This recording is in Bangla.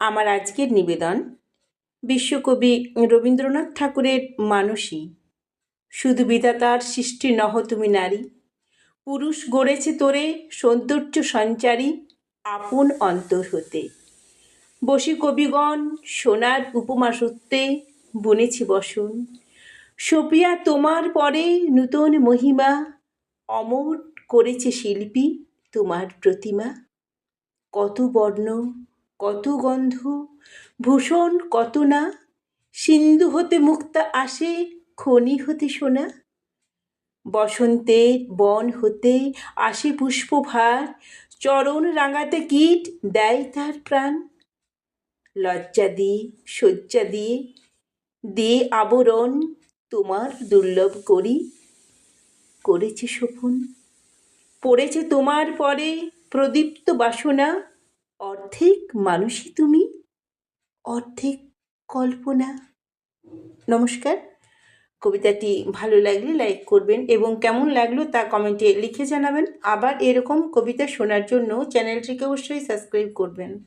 আমার আজকের নিবেদন বিশ্বকবি রবীন্দ্রনাথ ঠাকুরের মানসী। শুধু বিধাতার সৃষ্টি নহ তুমি নারী। পুরুষ গড়েছে তোরে সৌন্দর্য সঞ্চারী আপন অন্তর হতে। বসি কবিগণ সোনার উপমা সত্যে বুনেছি বসন। সপিয়া তোমার পরে নূতন মহিমা, অমর করেছে শিল্পী তোমার প্রতিমা। কত বর্ণ কত গন্ধ, ভূষণ কত না? সিন্ধু হতে মুক্তা আসে, খনি হতে সোনা? বসন্তের বন হতে আসে পুষ্পভার, চরণ রাঙাতে কীট দেয় তার প্রাণ। লজ্জা দিয়ে, শয্যা দিয়ে দে আবরণ তোমার দুর্লভ করি। করেছে শোভন, পড়েছে তোমার পরে প্রদীপ্ত বাসনা। অর্ধেক মানুষই তুমি, অর্ধেক কল্পনা। নমস্কার। কবিতাটি ভালো লাগলে লাইক করবেন এবং কেমন লাগল তা কমেন্টে লিখে জানাবেন। আবার এরকম কবিতা শোনার জন্য চ্যানেলটিকে অবশ্যই সাবস্ক্রাইব করবেন।